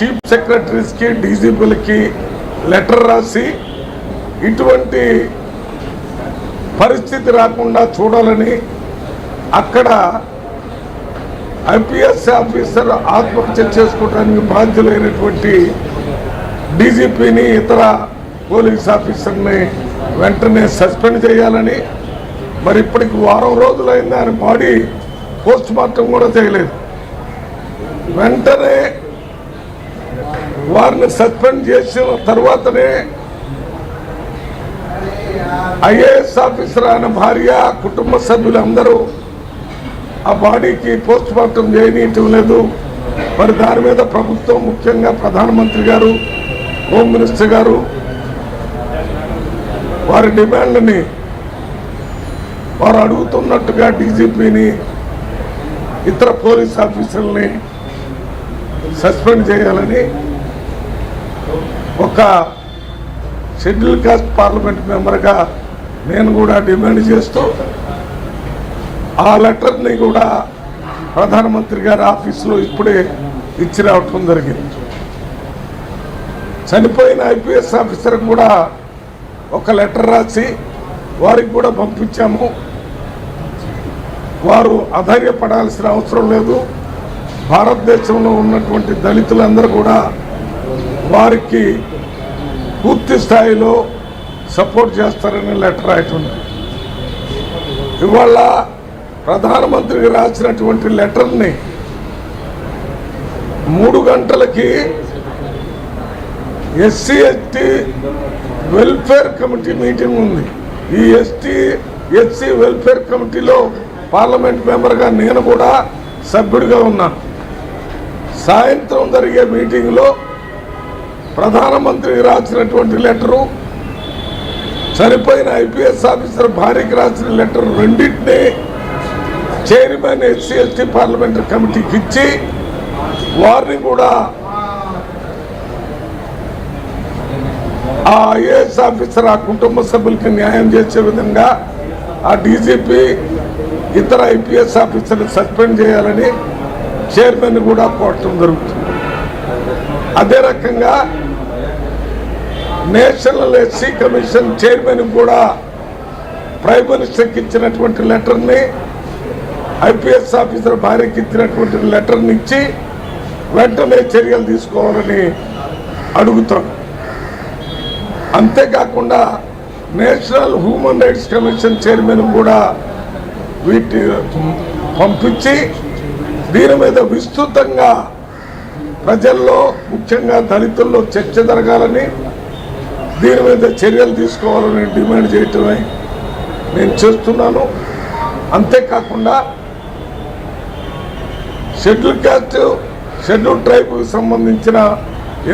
Chief సెక్రటరీస్కి డీజీపీలకి letter రాసి ఇటువంటి పరిస్థితి రాకుండా చూడాలని అక్కడ ఐపీఎస్ ఆఫీసర్ ఆత్మహత్య చేసుకోవడానికి బాధ్యులైనటువంటి డీజీపీని ఇతర పోలీస్ ఆఫీసర్ని వెంటనే సస్పెండ్ చేయాలని మరి ఇప్పటికి వారం రోజులైంది ఆయన బాడీ పోస్ట్ మార్టం కూడా చేయలేదు. వెంటనే వారిని సస్పెండ్ చేసిన తర్వాతనే ఐఏఎస్ ఆఫీసర్ ఆయన భార్య కుటుంబ సభ్యులందరూ ఆ బాడీకి పోస్ట్ మార్టం చేయనీయటం లేదు మరి దాని మీద ప్రభుత్వం ముఖ్యంగా ప్రధానమంత్రి గారు హోమ్ మినిస్టర్ గారు వారి డిమాండ్ని వారు అడుగుతున్నట్టుగా డీజీపీని ఇతర పోలీస్ ఆఫీసర్ని సస్పెండ్ చేయాలని ఒక షెడ్యూల్ కాస్ట్ పార్లమెంట్ మెంబర్గా నేను కూడా డిమాండ్ చేస్తూ ఆ లెటర్ని కూడా ప్రధానమంత్రి గారి ఆఫీసులో ఇప్పుడే ఇచ్చి రావటం జరిగింది. చనిపోయిన ఐపీఎస్ ఆఫీసర్ కూడా ఒక లెటర్ రాసి వారికి కూడా పంపించాము. వారు అధైర్యపడాల్సిన అవసరం లేదు. భారతదేశంలో ఉన్నటువంటి దళితులందరూ కూడా వారికి పూర్తి స్థాయిలో సపోర్ట్ చేస్తారని లెటర్ రాయటండి ఇవాళ ప్రధానమంత్రికి రాసినటువంటి లెటర్ని మూడు గంటలకి SC ST welfare committee meeting ఉంది. ఈ ఎస్టీ ఎస్సీ వెల్ఫేర్ కమిటీలో పార్లమెంట్ మెంబర్గా నేను కూడా సభ్యుడిగా ఉన్నాను. సాయంత్రం జరిగే మీటింగ్లో ప్రధానమంత్రికి రాసినటువంటి లెటరు చనిపోయిన ఐపీఎస్ ఆఫీసర్ భార్యకి రాసిన లెటర్ రెండింటినీ చైర్మన్ ఎస్సీ ఎస్టీ పార్లమెంటరీ కమిటీకి ఇచ్చి వారిని కూడా ఆ ఐఏఎస్ ఆఫీసర్ ఆ కుటుంబ సభ్యులకి న్యాయం చేసే విధంగా ఆ డీజీపీ ఇతర ఐపీఎస్ ఆఫీసర్ని సస్పెండ్ చేయాలని చైర్మన్ కూడా కోరటం జరుగుతుంది. అదే రకంగా నేషనల్ ఎస్సీ కమిషన్ చైర్మన్ కూడా ప్రైమ్ మినిస్టర్కి ఇచ్చినటువంటి లెటర్ని ఐపీఎస్ ఆఫీసర్ భార్యకి ఇచ్చినటువంటి లెటర్ని ఇచ్చి వెంటనే చర్యలు తీసుకోవాలని అడుగుతాం. అంతేకాకుండా national human rights commission chairman కూడా వీటి పంపించి దీని మీద విస్తృతంగా ప్రజల్లో ముఖ్యంగా దళితుల్లో చర్చ జరగాలని దీని మీద చర్యలు తీసుకోవాలని డిమాండ్ చేయటమే నేను చేస్తున్నాను. అంతేకాకుండా షెడ్యూల్ క్యాస్ట్ షెడ్యూల్ ట్రైబ్కి సంబంధించిన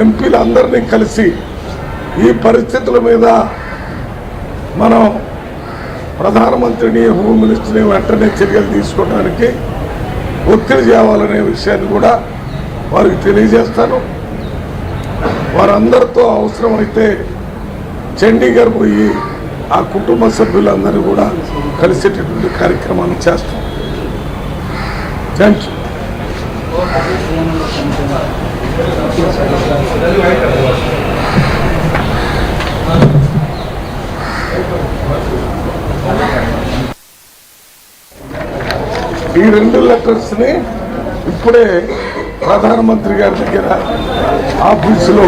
ఎంపీలందరినీ కలిసి ఈ పరిస్థితుల మీద మనం ప్రధానమంత్రిని హోమ్ మినిస్టర్ని వెంటనే చర్యలు తీసుకోవడానికి ఒత్తిడి చేయాలనే విషయాన్ని కూడా వారికి తెలియజేస్తాను. వారందరితో అవసరమైతే చండీగఢ్ పోయి ఆ కుటుంబ సభ్యులందరూ కూడా కలిసేటటువంటి కార్యక్రమాన్ని చేస్తాం. థ్యాంక్ యూ ఈ రెండు లెటర్స్ని ఇప్పుడే ప్రధానమంత్రి గారి దగ్గర ఆఫీసులో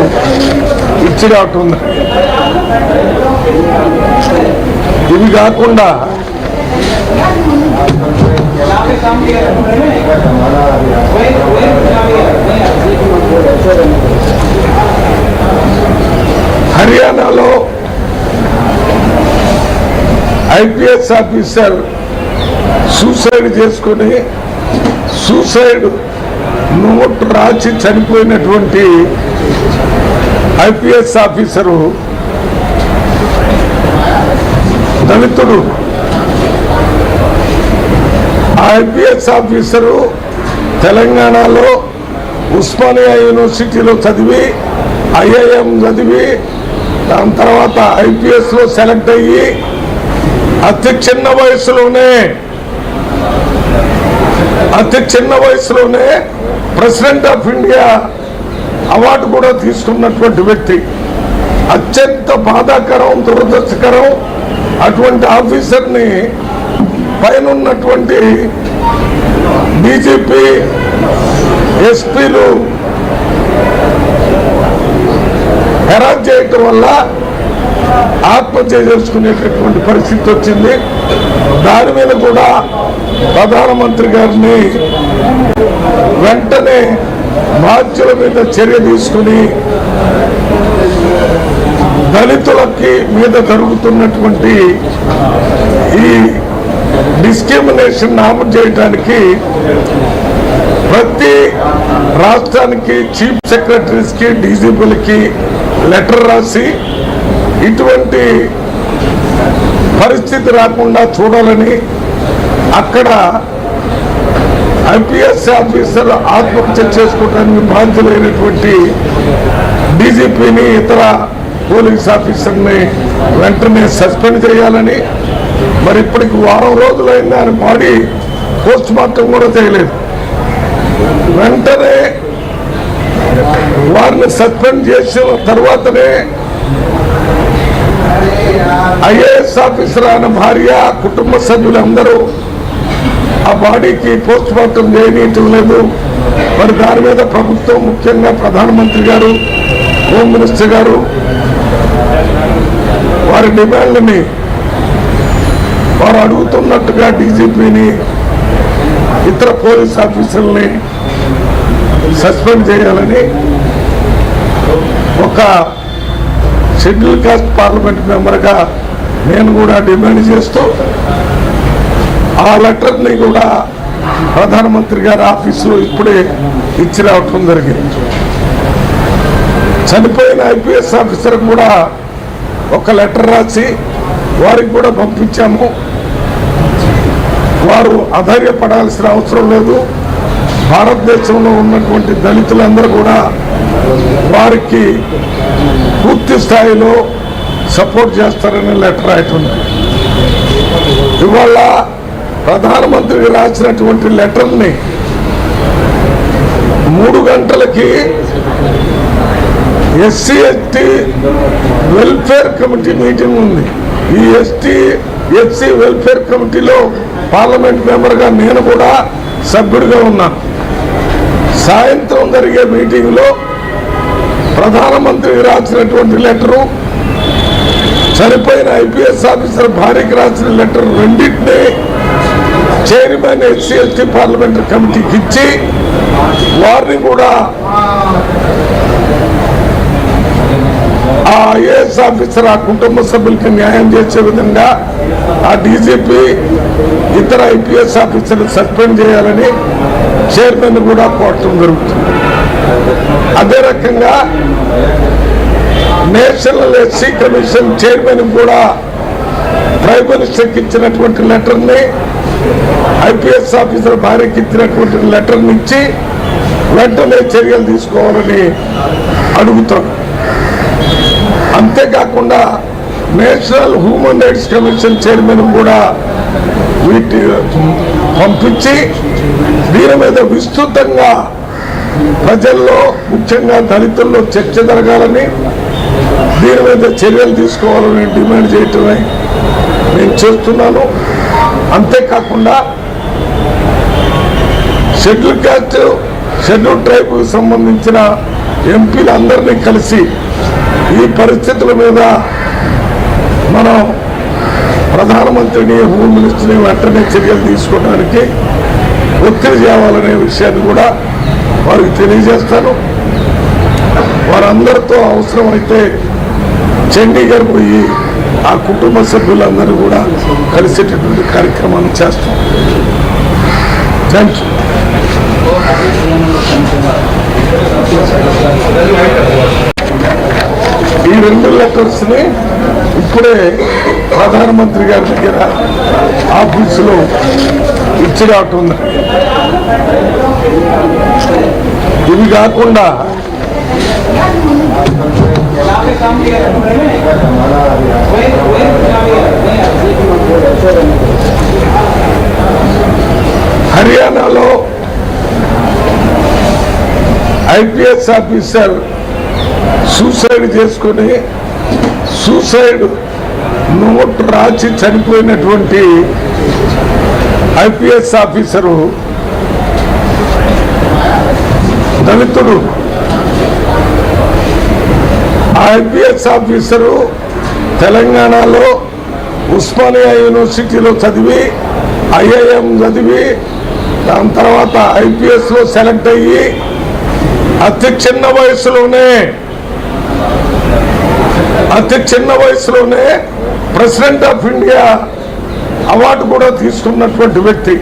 ఇచ్చి రావటం ఇవి కాకుండా హర్యానాలో ఐపీఎస్ ఆఫీసర్ సూసైడ్ చేసుకుని సూసైడ్ నోట్ రాచి చనిపోయినటువంటి ఐపీఎస్ ఆఫీసరు దళితుడు. ఆ ఐపీఎస్ ఆఫీసరు తెలంగాణలో ఉస్మానియా యూనివర్సిటీలో చదివి ఐఐఎం చదివి దాని తర్వాత ఐపీఎస్లో సెలెక్ట్ అయ్యి అతి చిన్న వయసులోనే అతి చిన్న వయసులోనే ప్రెసిడెంట్ ఆఫ్ ఇండియా అవార్డు కూడా తీసుకున్నటువంటి వ్యక్తి. అత్యంత బాధాకరం దురదృష్టకరం అటువంటి ఆఫీసర్ని పైన ఉన్నటువంటి బీజేపీ ఎస్పీలు హెరాజ్ చేయటం వల్ల ఆత్మహత్య చేసుకునేటటువంటి పరిస్థితి వచ్చింది. దాని మీద కూడా ప్రధానమంత్రి గారిని వెంటనే బాధ్యుల మీద చర్య తీసుకుని దళితులకి మీద జరుగుతున్నటువంటి ఈ డిస్క్రిమినేషన్ నామం చేయడానికి ప్రతి రాష్ట్రానికి చీఫ్ సెక్రటరీస్కి డీజీపీలకి లెటర్ రాసి ఇటువంటి పరిస్థితి రాకుండా చూడాలని అక్కడ ఐపీఎస్ ఆఫీసర్ ఆత్మహత్య చేసుకోవడానికి బాధ్యులైనటువంటి డీజీపీని ఇతర పోలీస్ ఆఫీసర్ని వెంటనే సస్పెండ్ చేయాలని మరి ఇప్పటికి వారం రోజులైంది ఆయన బాడీ పోస్ట్ మార్టం కూడా చేయలేదు. వెంటనే వారిని సస్పెండ్ చేసిన తర్వాతనే ఐఏఎస్ ఆఫీసర్ ఆయన భార్య కుటుంబ సభ్యులందరూ ఆ బాడీకి పోస్ట్ మార్టం చేయనీయటం లేదు మరి దాని మీద ప్రభుత్వం ముఖ్యంగా ప్రధానమంత్రి గారు హోమ్ మినిస్టర్ గారు వారి డిమాండ్ని వారు అడుగుతున్నట్టుగా డీజీపీని ఇతర పోలీస్ ఆఫీసర్ని సస్పెండ్ చేయాలని ఒక షెడ్యూల్ కాస్ట్ పార్లమెంట్ మెంబర్గా నేను కూడా డిమాండ్ చేస్తూ ఆ లెటర్ని కూడా ప్రధానమంత్రి గారి ఆఫీసులో ఇప్పుడే ఇచ్చి రావటం జరిగింది. చనిపోయిన ఐపీఎస్ ఆఫీసర్ కూడా ఒక లెటర్ రాసి వారికి కూడా పంపించాము. వారు అధైర్యపడాల్సిన అవసరం లేదు. భారతదేశంలో ఉన్నటువంటి దళితులందరూ కూడా వారికి పూర్తి స్థాయిలో సపోర్ట్ చేస్తారని లెటర్ రాయటం ఇవాళ ప్రధానమంత్రికి రాసినటువంటి లెటర్ని మూడు గంటలకి SC ST welfare committee meeting ఉంది. ఈ ఎస్టీ ఎస్సీ వెల్ఫేర్ కమిటీలో పార్లమెంట్ మెంబర్గా నేను కూడా సభ్యుడిగా ఉన్నాను సాయంత్రం జరిగే మీటింగ్లో ప్రధానమంత్రికి రాసినటువంటి లెటరు చనిపోయిన ఐపీఎస్ ఆఫీసర్ భార్యకి రాసిన లెటర్ రెండింటినీ చైర్మన్ ఎస్సీ ఎస్టీ పార్లమెంటరీ కమిటీకి ఇచ్చి వారిని కూడా ఆ ఐఏఎస్ ఆఫీసర్ ఆ కుటుంబ సభ్యులకి న్యాయం చేసే విధంగా ఆ డీజీపీ ఇతర ఐపీఎస్ ఆఫీసర్లు సస్పెండ్ చేయాలని చైర్మన్ కూడా కోరటం జరుగుతుంది. అదే రకంగా నేషనల్ ఎస్సీ కమిషన్ చైర్మన్ కూడా ప్రైమ్ మినిస్టర్కి ఇచ్చినటువంటి లెటర్ని ఐపీఎస్ ఆఫీసర్ భార్యకి ఇచ్చినటువంటి లెటర్ నుంచి వెంటనే చర్యలు తీసుకోవాలని అడుగుతాను అంతేకాకుండా national human rights commission chairman కూడా వీటి పంపించి దీని మీద విస్తృతంగా ప్రజల్లో ముఖ్యంగా దళితుల్లో చర్చ జరగాలని దీని మీద చర్యలు తీసుకోవాలని డిమాండ్ చేయటమే నేను చేస్తున్నాను. అంతేకాకుండా షెడ్యూల్ కాస్ట్ షెడ్యూల్ ట్రైబ్ సంబంధించిన ఎంపీలందరినీ కలిసి ఈ పరిస్థితుల మీద మనం ప్రధానమంత్రిని హోమ్ మినిస్టర్ని వెంటనే చర్యలు తీసుకోవడానికి ఒత్తిడి చేయాలనే విషయాన్ని కూడా వారికి తెలియజేస్తాను. వారందరితో అవసరమైతే చండీగఢ్ పోయి ఆ కుటుంబ సభ్యులందరూ కూడా కలిసేటటువంటి కార్యక్రమాన్ని చేస్తాం. థ్యాంక్ యూ ఈ రెండు లెటర్స్ని ఇప్పుడే ప్రధానమంత్రి గారి దగ్గర ఆఫీసులో ఇచ్చి రావటం ఇవి కాకుండా హర్యానాలో ఐపీఎస్ ఆఫీసర్ సూసైడ్ చేసుకుని సూసైడ్ నోట్ రాచి చనిపోయినటువంటి ఐపీఎస్ ఆఫీసరు దళితుడు ఐపీఎస్ ఆఫీసరు తెలంగాణలో ఉస్మానియా యూనివర్సిటీలో చదివి ఐఐఎం చదివి దాని తర్వాత ఐపీఎస్లో సెలెక్ట్ అయ్యి అతి చిన్న వయసులోనే అతి చిన్న వయసులోనే ప్రెసిడెంట్ ఆఫ్ ఇండియా అవార్డు కూడా తీసుకున్నటువంటి వ్యక్తి.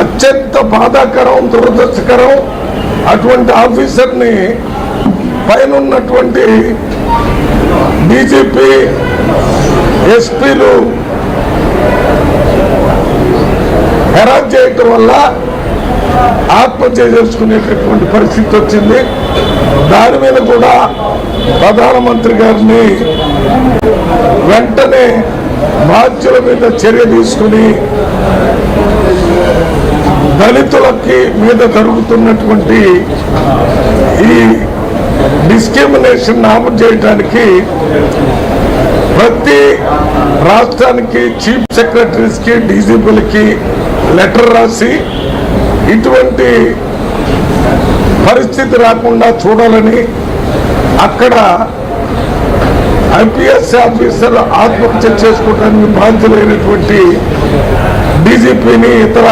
అత్యంత బాధాకరం దురదృష్టకరం అటువంటి ఆఫీసర్ని పైన ఉన్నటువంటి డీజీపీ ఎస్పీలు హెరాజ్ చేయటం వల్ల ఆత్మహత్య చేసుకునేటటువంటి పరిస్థితి వచ్చింది. దాని మీద కూడా ప్రధానమంత్రి గారిని వెంటనే బాధ్యుల మీద చర్య తీసుకుని దళితులకి మీద జరుగుతున్నటువంటి ఈ డిస్క్రిమినేషన్ నామం చేయడానికి ప్రతి రాష్ట్రానికి చీఫ్ సెక్రటరీస్కి డీజీపీలకి లెటర్ రాసి ఇటువంటి పరిస్థితి రాకుండా చూడాలని అక్కడ ఐపీఎస్ ఆఫీసర్ ఆత్మహత్య చేసుకోవడానికి బాధ్యులైనటువంటి డీజీపీని ఇతర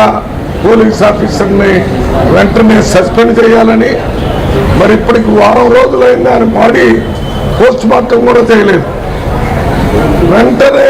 పోలీస్ ఆఫీసర్ని వెంటనే సస్పెండ్ చేయాలని మరి ఇప్పటికి వారం రోజులైంది ఆయన బాడీ పోస్ట్ మార్టం కూడా చేయలేదు. వెంటనే